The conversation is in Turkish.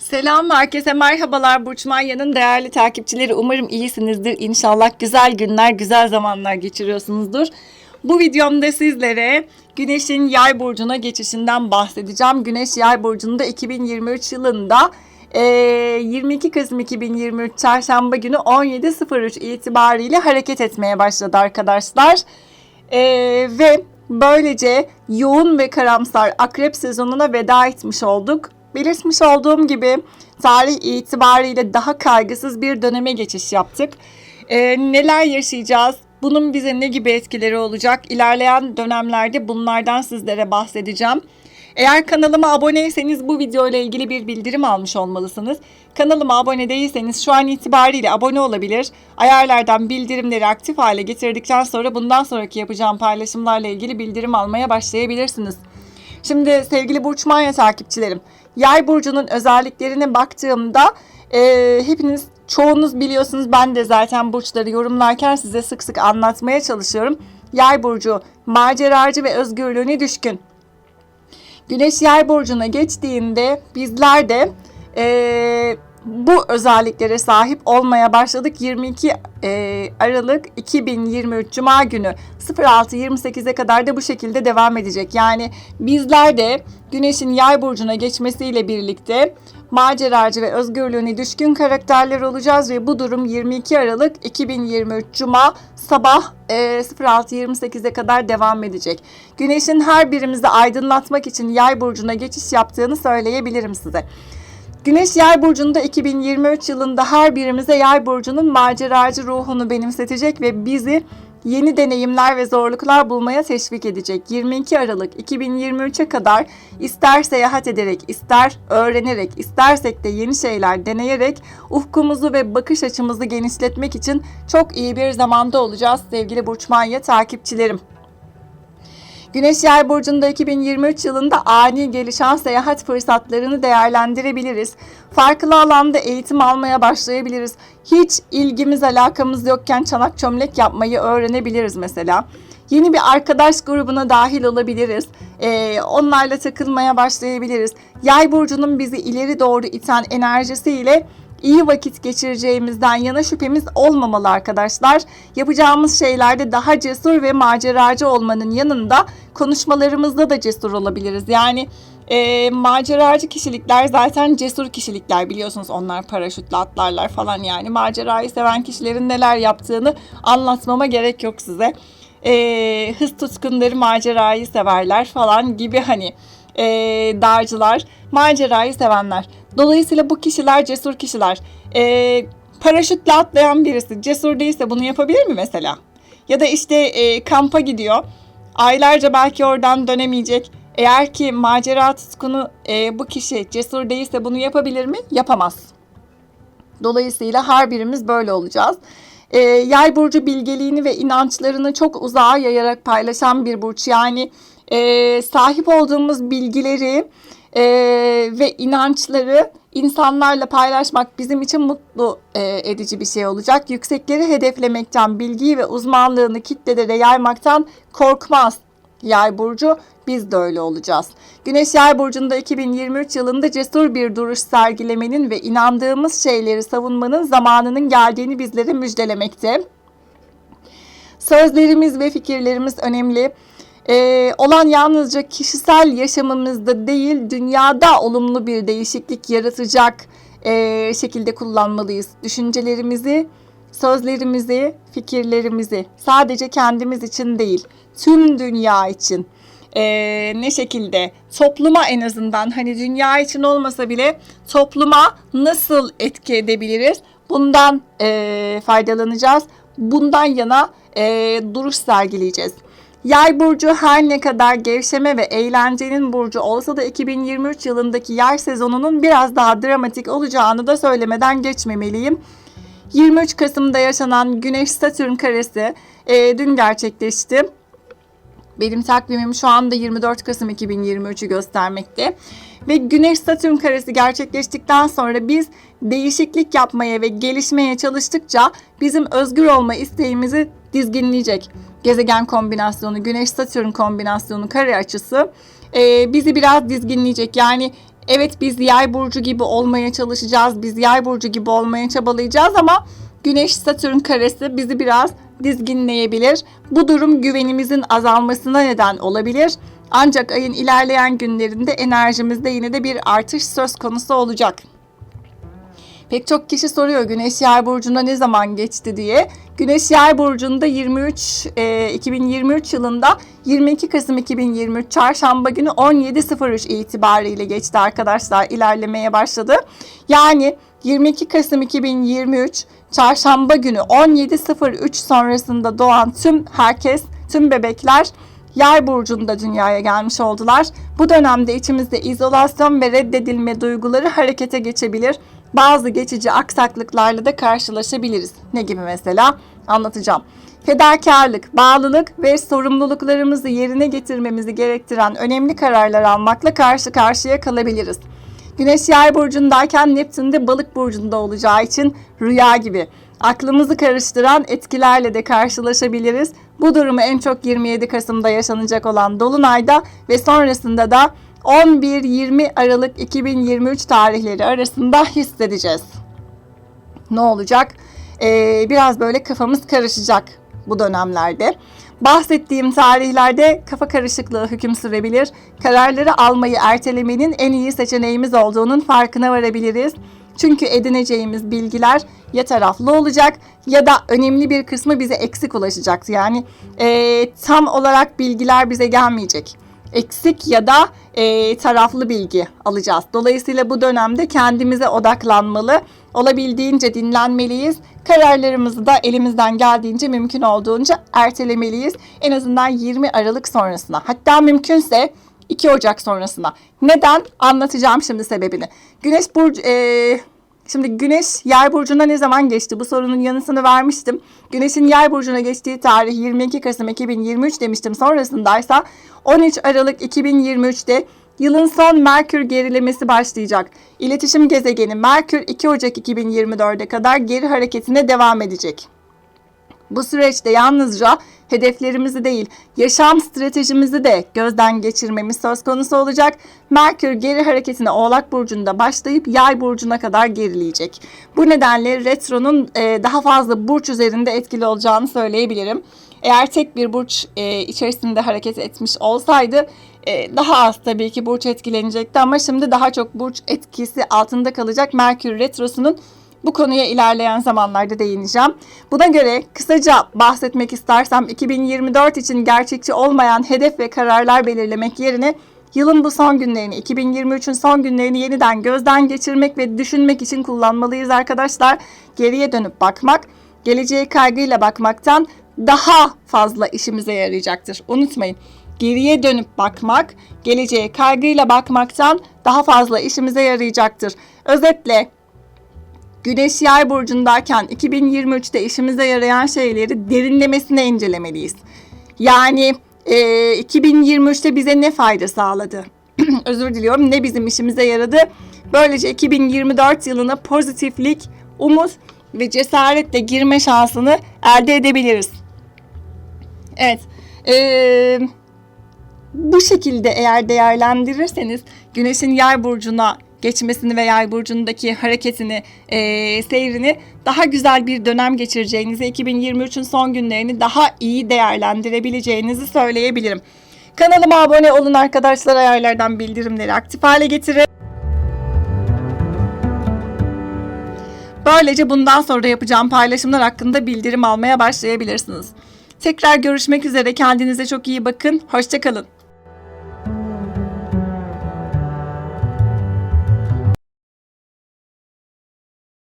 Selam herkese merhabalar Burç Manya'nın değerli takipçileri. Umarım iyisinizdir. İnşallah güzel günler, güzel zamanlar geçiriyorsunuzdur. Bu videomda sizlere Güneş'in Yay burcuna geçişinden bahsedeceğim. Güneş Yay burcunda 2023 yılında eee, 22 Kasım 2023 Çarşamba günü 17.03 itibariyle hareket etmeye başladı arkadaşlar. Ve böylece yoğun ve karamsar akrep sezonuna veda etmiş olduk. Belirtmiş olduğum gibi tarih itibariyle daha kaygısız bir döneme geçiş yaptık. Ee, neler yaşayacağız? Bunun bize ne gibi etkileri olacak? İlerleyen dönemlerde bunlardan sizlere bahsedeceğim. Eğer kanalıma aboneyseniz bu video ile ilgili bir bildirim almış olmalısınız. Kanalıma abone değilseniz şu an itibariyle abone olabilir. Ayarlardan bildirimleri aktif hale getirdikten sonra bundan sonraki yapacağım paylaşımlarla ilgili bildirim almaya başlayabilirsiniz. Şimdi sevgili Burç Manya takipçilerim, Yay burcunun özelliklerine baktığımda e, hepiniz çoğunuz biliyorsunuz ben de zaten burçları yorumlarken size sık sık anlatmaya çalışıyorum. Yay burcu maceracı ve özgürlüğüne düşkün. Güneş Yay burcuna geçtiğinde bizler de eee, bu özelliklere sahip olmaya başladık. 22 eee, Aralık 2023 Cuma günü 06.28'e kadar da bu şekilde devam edecek. Yani bizler de Güneş'in Yay burcuna geçmesiyle birlikte maceracı ve özgürlüğüne düşkün karakterler olacağız ve bu durum 22 Aralık 2023 Cuma sabah e, 06.28'e kadar devam edecek. Güneşin her birimizi aydınlatmak için Yay burcuna geçiş yaptığını söyleyebilirim size. Güneş Yay burcunda 2023 yılında her birimize Yay burcunun maceracı ruhunu benimsetecek ve bizi yeni deneyimler ve zorluklar bulmaya teşvik edecek. 22 Aralık 2023'e kadar ister seyahat ederek, ister öğrenerek, istersek de yeni şeyler deneyerek ufkumuzu ve bakış açımızı genişletmek için çok iyi bir zamanda olacağız sevgili Burç Manya takipçilerim. Güneş Yay burcunda 2023 yılında ani gelişen seyahat fırsatlarını değerlendirebiliriz. Farklı alanda eğitim almaya başlayabiliriz. Hiç ilgimiz alakamız yokken çanak çömlek yapmayı öğrenebiliriz mesela. Yeni bir arkadaş grubuna dahil olabiliriz. Ee, onlarla takılmaya başlayabiliriz. Yay burcunun bizi ileri doğru iten enerjisiyle iyi vakit geçireceğimizden yana şüphemiz olmamalı arkadaşlar. Yapacağımız şeylerde daha cesur ve maceracı olmanın yanında konuşmalarımızda da cesur olabiliriz. Yani e, maceracı kişilikler zaten cesur kişilikler biliyorsunuz onlar paraşütle atlarlar falan yani macerayı seven kişilerin neler yaptığını anlatmama gerek yok size. E, hız tutkunları macerayı severler falan gibi hani e, dağcılar macerayı sevenler. Dolayısıyla bu kişiler cesur kişiler. E, paraşütle atlayan birisi cesur değilse bunu yapabilir mi mesela? Ya da işte e, kampa gidiyor. Aylarca belki oradan dönemeyecek. Eğer ki macera tutkunu e, bu kişi cesur değilse bunu yapabilir mi? Yapamaz. Dolayısıyla her birimiz böyle olacağız. E, yay burcu bilgeliğini ve inançlarını çok uzağa yayarak paylaşan bir burç. Yani e, sahip olduğumuz bilgileri e, ve inançları insanlarla paylaşmak bizim için mutlu e, edici bir şey olacak. Yüksekleri hedeflemekten, bilgiyi ve uzmanlığını kitlelere yaymaktan korkmaz. Yay burcu biz de öyle olacağız. Güneş Yay burcunda 2023 yılında cesur bir duruş sergilemenin ve inandığımız şeyleri savunmanın zamanının geldiğini bizlere müjdelemekte. Sözlerimiz ve fikirlerimiz önemli. Ee, olan yalnızca kişisel yaşamımızda değil, dünyada olumlu bir değişiklik yaratacak e, şekilde kullanmalıyız. Düşüncelerimizi, sözlerimizi, fikirlerimizi sadece kendimiz için değil, tüm dünya için. Ee, ne şekilde topluma en azından hani dünya için olmasa bile topluma nasıl etki edebiliriz? Bundan e, faydalanacağız. Bundan yana e, duruş sergileyeceğiz. Yay burcu her ne kadar gevşeme ve eğlencenin burcu olsa da 2023 yılındaki yay sezonunun biraz daha dramatik olacağını da söylemeden geçmemeliyim. 23 Kasım'da yaşanan Güneş Satürn karesi e, dün gerçekleşti. Benim takvimim şu anda 24 Kasım 2023'ü göstermekte. Ve Güneş Satürn karesi gerçekleştikten sonra biz değişiklik yapmaya ve gelişmeye çalıştıkça bizim özgür olma isteğimizi dizginleyecek. Gezegen kombinasyonu, Güneş Satürn kombinasyonu kare açısı e, bizi biraz dizginleyecek. Yani Evet biz yay burcu gibi olmaya çalışacağız. Biz yay burcu gibi olmaya çabalayacağız ama Güneş Satürn karesi bizi biraz dizginleyebilir. Bu durum güvenimizin azalmasına neden olabilir. Ancak ayın ilerleyen günlerinde enerjimizde yine de bir artış söz konusu olacak. Pek çok kişi soruyor Güneş Yay burcunda ne zaman geçti diye. Güneş Yay burcunda 23 e, 2023 yılında 22 Kasım 2023 Çarşamba günü 17.03 itibariyle geçti arkadaşlar. ilerlemeye başladı. Yani 22 Kasım 2023 Çarşamba günü 17.03 sonrasında doğan tüm herkes, tüm bebekler Yay burcunda dünyaya gelmiş oldular. Bu dönemde içimizde izolasyon ve reddedilme duyguları harekete geçebilir. Bazı geçici aksaklıklarla da karşılaşabiliriz. Ne gibi mesela? Anlatacağım. Fedakarlık, bağlılık ve sorumluluklarımızı yerine getirmemizi gerektiren önemli kararlar almakla karşı karşıya kalabiliriz. Güneş yay burcundayken Neptün de balık burcunda olacağı için rüya gibi. Aklımızı karıştıran etkilerle de karşılaşabiliriz. Bu durumu en çok 27 Kasım'da yaşanacak olan Dolunay'da ve sonrasında da 11-20 Aralık 2023 tarihleri arasında hissedeceğiz. Ne olacak? Ee, biraz böyle kafamız karışacak bu dönemlerde. Bahsettiğim tarihlerde kafa karışıklığı hüküm sürebilir. Kararları almayı ertelemenin en iyi seçeneğimiz olduğunun farkına varabiliriz. Çünkü edineceğimiz bilgiler ya taraflı olacak ya da önemli bir kısmı bize eksik ulaşacak. Yani e, tam olarak bilgiler bize gelmeyecek. Eksik ya da e, taraflı bilgi alacağız. Dolayısıyla bu dönemde kendimize odaklanmalı, olabildiğince dinlenmeliyiz. Kararlarımızı da elimizden geldiğince mümkün olduğunca ertelemeliyiz. En azından 20 Aralık sonrasına. Hatta mümkünse 2 Ocak sonrasına. Neden? Anlatacağım şimdi sebebini. Güneş burcu e, Şimdi Güneş Yay burcuna ne zaman geçti? Bu sorunun yanısını vermiştim. Güneşin Yay burcuna geçtiği tarih 22 Kasım 2023 demiştim. Sonrasındaysa 13 Aralık 2023'te yılın son Merkür gerilemesi başlayacak. İletişim gezegeni Merkür 2 Ocak 2024'e kadar geri hareketine devam edecek. Bu süreçte yalnızca hedeflerimizi değil, yaşam stratejimizi de gözden geçirmemiz söz konusu olacak. Merkür geri hareketine Oğlak burcunda başlayıp Yay burcuna kadar gerileyecek. Bu nedenle retronun e, daha fazla burç üzerinde etkili olacağını söyleyebilirim. Eğer tek bir burç e, içerisinde hareket etmiş olsaydı e, daha az tabii ki burç etkilenecekti ama şimdi daha çok burç etkisi altında kalacak Merkür retrosunun bu konuya ilerleyen zamanlarda değineceğim. Buna göre kısaca bahsetmek istersem 2024 için gerçekçi olmayan hedef ve kararlar belirlemek yerine yılın bu son günlerini, 2023'ün son günlerini yeniden gözden geçirmek ve düşünmek için kullanmalıyız arkadaşlar. Geriye dönüp bakmak, geleceğe kaygıyla bakmaktan daha fazla işimize yarayacaktır. Unutmayın. Geriye dönüp bakmak, geleceğe kaygıyla bakmaktan daha fazla işimize yarayacaktır. Özetle Güneş Yay burcundayken 2023'te işimize yarayan şeyleri derinlemesine incelemeliyiz. Yani e, 2023'te bize ne fayda sağladı? Özür diliyorum. Ne bizim işimize yaradı? Böylece 2024 yılına pozitiflik, umut ve cesaretle girme şansını elde edebiliriz. Evet. Eee bu şekilde eğer değerlendirirseniz Güneş'in Yay burcuna geçmesini ve Yay burcundaki hareketini, e, seyrini daha güzel bir dönem geçireceğinizi, 2023'ün son günlerini daha iyi değerlendirebileceğinizi söyleyebilirim. Kanalıma abone olun arkadaşlar. Ayarlardan bildirimleri aktif hale getirin. Böylece bundan sonra yapacağım paylaşımlar hakkında bildirim almaya başlayabilirsiniz. Tekrar görüşmek üzere. Kendinize çok iyi bakın. Hoşçakalın.